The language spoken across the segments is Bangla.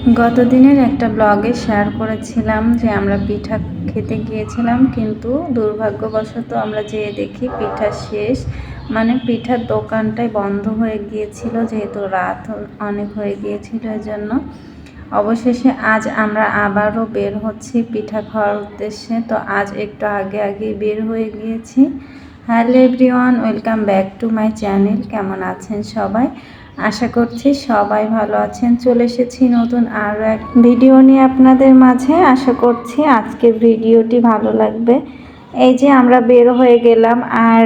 গত দিনের একটা ব্লগে শেয়ার করেছিলাম যে আমরা পিঠা খেতে গিয়েছিলাম, কিন্তু দুর্ভাগ্যবশত আমরা যেয়ে দেখি পিঠা শেষ। মানে পিঠার দোকানটাই বন্ধ হয়ে গিয়েছিল, যেহেতু রাত অনেক হয়ে গিয়েছিল জন্য অবশেষে আজ আমরা আবারও বের হচ্ছি পিঠা খাওয়ার উদ্দেশ্যে। তো আজ একটু আগে আগে বের হয়ে গিয়েছি। Hello everyone, welcome back to my channel. কেমন আছেন সবাই? আশা করছি সবাই ভালো আছেন। চলে এসেছি নতুন আরও এক ভিডিও নিয়ে আপনাদের মাঝে। আশা করছি আজকের ভিডিওটি ভালো লাগবে। এই যে আমরা বের হয়ে গেলাম, আর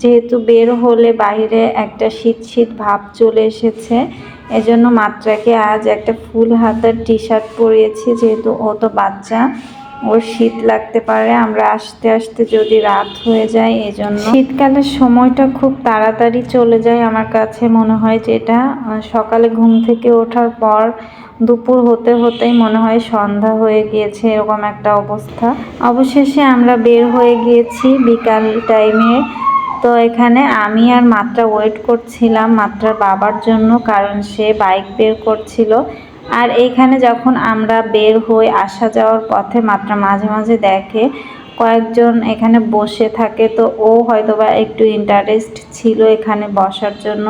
যেহেতু বের হলে বাইরে একটা শীত শীত ভাব চলে এসেছে, এজন্য মাত্রাকে আজ একটা ফুল হাতার টি শার্ট পরিয়েছি, যেহেতু ও তো বাচ্চা। ওর শীত লাগতে পারে, আমরা আসতে আসতে যদি রাত হয়ে যায় এজন্য। শীতকালের সময়টা খুব তাড়াতাড়ি চলে যায় আমার কাছে মনে হয় যেটা। সকালে ঘুম থেকে ওঠার পর দুপুর হতে হতেই মনে হয় সন্ধ্যা হয়ে গিয়েছে, এরকম একটা অবস্থা। অবশেষে আমরা বের হয়ে গিয়েছি বিকাল টাইমে। তো এখানে আমি আর মাত্রা ওয়েট করছিলাম মাত্রার বাবার জন্য, কারণ সে বাইক বের করছিল। আর এইখানে যখন আমরা বের হই আসা যাওয়ার পথে মাত্রা মাঝে মাঝে দেখে কয়েকজন এখানে বসে থাকে, তো ও হয়তোবা একটু ইন্টারেস্ট ছিল এখানে বসার জন্য।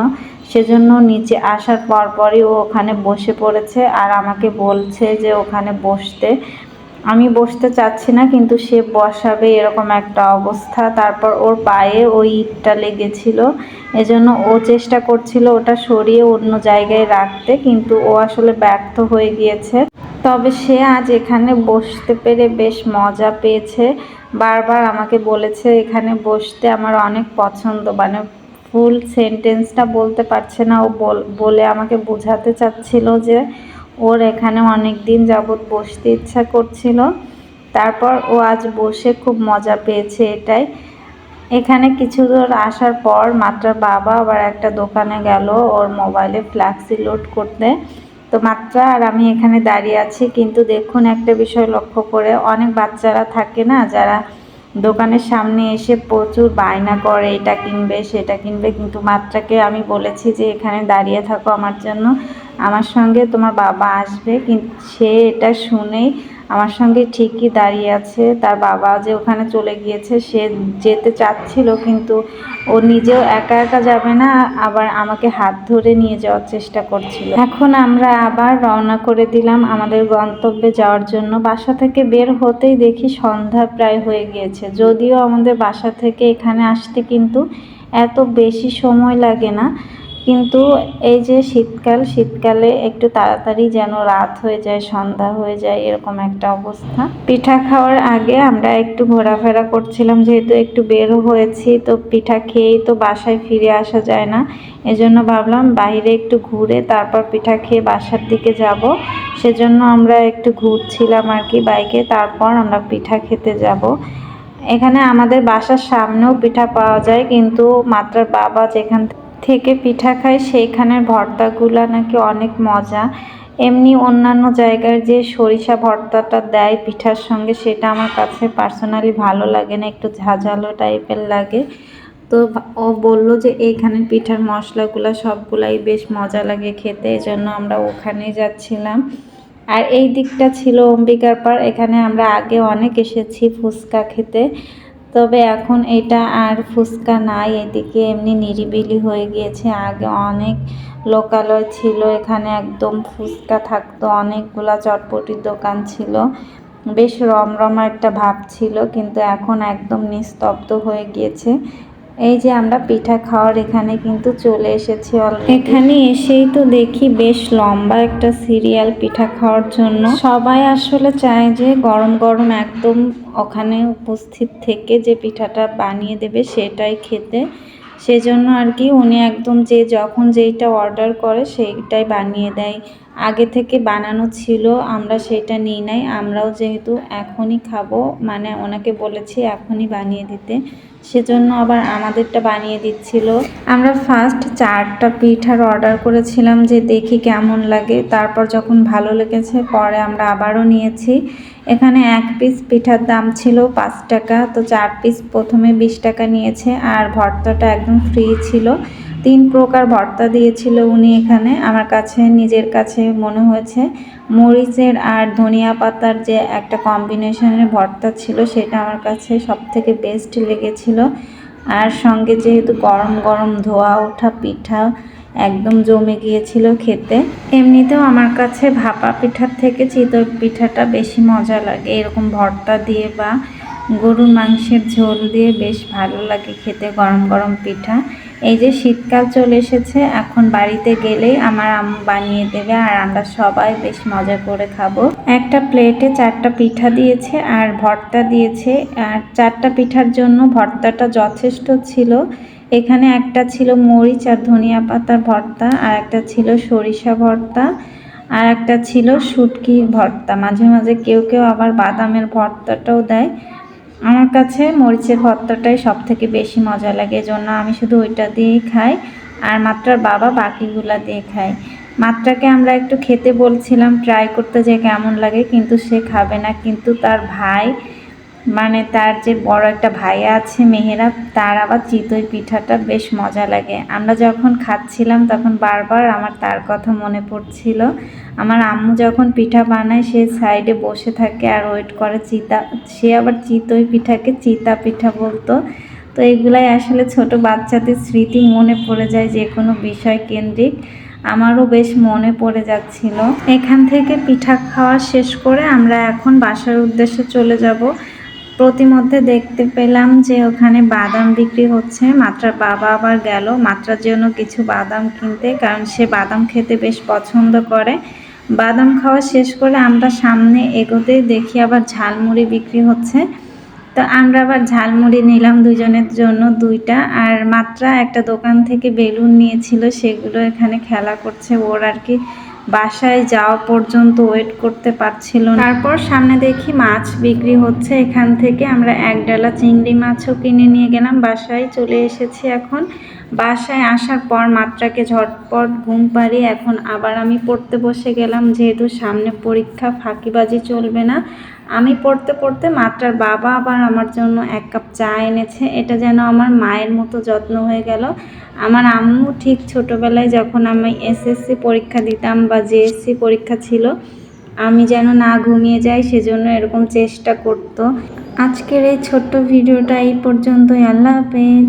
সেজন্য নিচে আসার পরপরই ও ওখানে বসে পড়েছে আর আমাকে বলছে যে ওখানে বসতে আমি বসতে চাচ্ছি না, কিন্তু সে বসাবে এরকম একটা অবস্থা। তারপর ওর পায়ে ওই ইটটা লেগেছিল। এজন্য ও চেষ্টা করছিল ওটা সরিয়ে অন্য জায়গায় রাখতে, কিন্তু ও আসলে ব্যর্থ হয়ে গিয়েছে। তবে সে আজ এখানে বসতে পেরে বেশ মজা পেয়েছে। বারবার আমাকে বলেছে, এখানে বসতে আমার অনেক পছন্দ। মানে ফুল সেন্টেন্সটা বলতে পারছে না। ও বলে আমাকে বোঝাতে চাচ্ছিল যে ওর এখানে অনেক দিন যাবৎ বসতে ইচ্ছা করছিল। তারপর ও আজ বসে খুব মজা পেয়েছে এটাই। এখানে কিছু দূর আসার পর মাত্রার বাবা আবার একটা দোকানে গেল ওর মোবাইলে ফ্ল্যাক্সি লোড করতে। তো মাত্রা আর আমি এখানে দাঁড়িয়ে আছি, কিন্তু দেখুন একটা বিষয় লক্ষ্য করে অনেক বাচ্চারা থাকে না, যারা দোকানের সামনে এসে প্রচুর বায়না করে, এটা কিনবে, সেটা কিনবে। কিন্তু মাত্রাকে আমি বলেছি যে এখানে দাঁড়িয়ে থাকো আমার জন্য। আমার সঙ্গে তোমার বাবা আসবে কিন্তু সে এটা শুনেই আমার সঙ্গে ঠিকই দাঁড়িয়ে আছে। তার বাবা যে ওখানে চলে গিয়েছে, সে যেতে চাচ্ছিল, কিন্তু ও নিজেও একা একা যাবে না, আবার আমাকে হাত ধরে নিয়ে যাওয়ার চেষ্টা করছিল। এখন আমরা আবার রওনা করে দিলাম আমাদের গন্তব্যে যাওয়ার জন্য। বাসা থেকে বের হতেই দেখি সন্ধ্যা প্রায় হয়ে গিয়েছে। যদিও আমাদের বাসা থেকে এখানে আসতে কিন্তু এত বেশি সময় লাগে না কিন্তু এই যে শীতকাল, শীতকালে একটু তাড়াতাড়ি যেন রাত হয়ে যায়, সন্ধ্যা হয়ে যায়, এরকম একটা অবস্থা। পিঠা খাওয়ার আগে আমরা একটু ঘোরাফেরা করছিলাম, যেহেতু একটু বেরো হয়েছি, তো পিঠা খেয়েই তো বাসায় ফিরে আসা যায় না। এজন্য ভাবলাম বাইরে একটু ঘুরে তারপর পিঠা খেয়ে বাসার দিকে যাব। সেজন্য আমরা একটু ঘুরছিলাম আর কি বাইকে, তারপর আমরা পিঠা খেতে যাব। এখানে আমাদের বাসার সামনেও পিঠা পাওয়া যায়, কিন্তু মাত্রার বাবা যেখান থেকে পিঠা খাই সেইখানের ভর্তাগুলা নাকি অনেক মজা। এমনি অন্যান্য জায়গার যে সরিষা ভর্তাটা দেয় পিঠার সঙ্গে, সেটা আমার কাছে পার্সোনালি ভালো লাগে না, একটু ঝাঁঝালো টাইপের লাগে। তো ও বলল যে এইখানে পিঠার মশলাগুলো সবগুলাই বেশ মজা লাগে খেতে এই জন্য আমরা ওখানেই যাচ্ছিলাম। আর এই দিকটা ছিল অম্বিকার পার এখানে আমরা আগে অনেক এসেছি ফুচকা খেতে। তবে এখন এটা আর ফুচকা নাই, এদিকে এমনি নিরিবিলি হয়ে গিয়েছে। আগে অনেক লোকালয় ছিল, এখানে একদম ফুচকা থাকতো, অনেকগুলা চটপটির দোকান ছিল। বেশ রমরমা একটা ভাব ছিল, কিন্তু এখন একদম নিস্তব্ধ হয়ে গিয়েছে। এই যে আমরা পিঠা খাওয়ার এখানে কিন্তু চলে এসেছি এখানে এসেই তো দেখি বেশ লম্বা একটা সিরিয়াল পিঠা খাওয়ার জন্য। সবাই আসলে চায় যে গরম গরম একদম ওখানে উপস্থিত থেকে যে পিঠাটা বানিয়ে দেবে সেটাই খেতে। সেজন্য আর কি উনি একদম যে যখন যেইটা অর্ডার করে সেইটাই বানিয়ে দেয়। আগে থেকে বানানো ছিল, আমরা সেটা নিই নাই। আমরাও যেহেতু এখনই খাব মানে ওনাকে বলেছি এখনই বানিয়ে দিতে। সেজন্য আবার আমাদেরটা বানিয়ে দিচ্ছিল। আমরা ফার্স্ট চারটা পিঠার অর্ডার করেছিলাম যে দেখি কেমন লাগে। তারপর যখন ভালো লেগেছে, পরে আমরা আবারও নিয়েছি। এখানে এক পিস পিঠার দাম ছিল পাঁচ টাকা, তো চার পিস প্রথমে বিশ টাকা নিয়েছে, আর ভর্তাটা একদম ফ্রি ছিল। তিন প্রকার ভর্তা দিয়েছিল উনি এখানে। আমার কাছে, নিজের কাছে মনে হয়েছে, মরিচের আর ধনিয়া পাতার যে একটা কম্বিনেশনের ভর্তা ছিল, সেটা আমার কাছে সব থেকে বেস্ট লেগেছিল। আর সঙ্গে যেহেতু গরম গরম ধোয়া, ওঠা, পিঠা একদম জমে গিয়েছিল খেতে, এমনিতেও আমার কাছে ভাপা পিঠার থেকে চিতই পিঠাটা বেশি মজা লাগে। এরকম ভর্তা দিয়ে বা গরুর মাংসের ঝোল দিয়ে বেশ ভালো লাগে খেতে গরম গরম পিঠা। এই যে শীতকাল চলে এসেছে, এখন বাড়িতে গেলেই আমার আম্মু বানিয়ে দেবে আর আমরা সবাই বেশ মজা করে খাব। একটা প্লেটে চারটা পিঠা দিয়েছে আর ভর্তা দিয়েছে। আর চারটা পিঠার জন্য ভর্তাটা যথেষ্ট ছিল। এখানে একটা ছিল মরিচ আর ধনিয়া পাতার ভর্তা, আর একটা ছিল সরিষা ভর্তা, আর একটা ছিল শুটকি ভর্তা। মাঝে মাঝে কেউ কেউ আবার বাদামের ভর্তাটাও দেয়। আমার কাছে মরিচের ভর্তাটাই সব থেকে বেশি মজা লাগে, জন্য আমি শুধু ওইটা দিয়েই খাই, আর মাত্রার বাবা বাকিগুলা দিয়ে খায়। মাত্রাকে আমরা একটু খেতে বলছিলাম ট্রাই করতে যে কেমন লাগে, কিন্তু সে খাবে না, কিন্তু তার ভাই মানে তার যে বড় একটা ভাইয়া আছে মেহেরা তার আবার চিতই পিঠাটা বেশ মজা লাগে। আমরা যখন খাচ্ছিলাম তখন বারবার আমার তার কথা মনে পড়ছিল। আমার আম্মু যখন পিঠা বানায় সে সাইডে বসে থাকে আর ওয়েট করে চিতা, সে আবার চিতই পিঠাকে চিতা পিঠা বলতো। তো এগুলাই আসলে ছোট বাচ্চাদের স্মৃতি মনে পড়ে যায় যে কোনো বিষয় কেন্দ্রিক। আমারও বেশ মনে পড়ে যাচ্ছিল। এখান থেকে পিঠা খাওয়া শেষ করে আমরা এখন বাসার উদ্দেশ্যে চলে যাব। প্রতিমধ্যে দেখতে পেলাম যে ওখানে বাদাম বিক্রি হচ্ছে। মাত্রার বাবা আবার গেল। মাত্রার জন্য কিছু বাদাম কিনতে, কারণ সে বাদাম খেতে বেশ পছন্দ করে। বাদাম খাওয়া শেষ করে আমরা সামনে এগোতেই দেখি আবার ঝালমুড়ি বিক্রি হচ্ছে। তো আমরা আবার ঝালমুড়ি নিলাম দুজনের জন্য দুইটা। আর মাত্রা একটা দোকান থেকে বেলুন নিয়েছিল, সেগুলো এখানে খেলা করছে। ওর আর কি বাসায় যাওয়া পর্যন্ত ওয়েট করতে পারছিল তারপর সামনে দেখি মাছ বিক্রি হচ্ছে এখান থেকে। আমরা এক ডালা চিংড়ি মাছও কিনে নিয়ে গেলাম, বাসায় চলে এসেছি এখন। বাসায় আসার পর মাত্রাকে ঝটপট ঘুম পারি এখন আবার আমি পড়তে বসে গেলাম, যেহেতু সামনে পরীক্ষা, ফাঁকিবাজি চলবে না। আমি পড়তে পড়তে মাত্রার বাবা আবার আমার জন্য এক কাপ চা এনেছে। এটা যেন আমার মায়ের মতো যত্ন হয়ে গেল। আমার আম্মু ঠিক ছোটোবেলায় যখন আমি এসএসসি পরীক্ষা দিতাম বা জেএসসি পরীক্ষা ছিল, আমি যেন না ঘুমিয়ে যাই, সেজন্য এরকম চেষ্টা করত। আজকের এই ছোট্ট ভিডিওটা এই পর্যন্তই। আল্লাহ হাফেজ।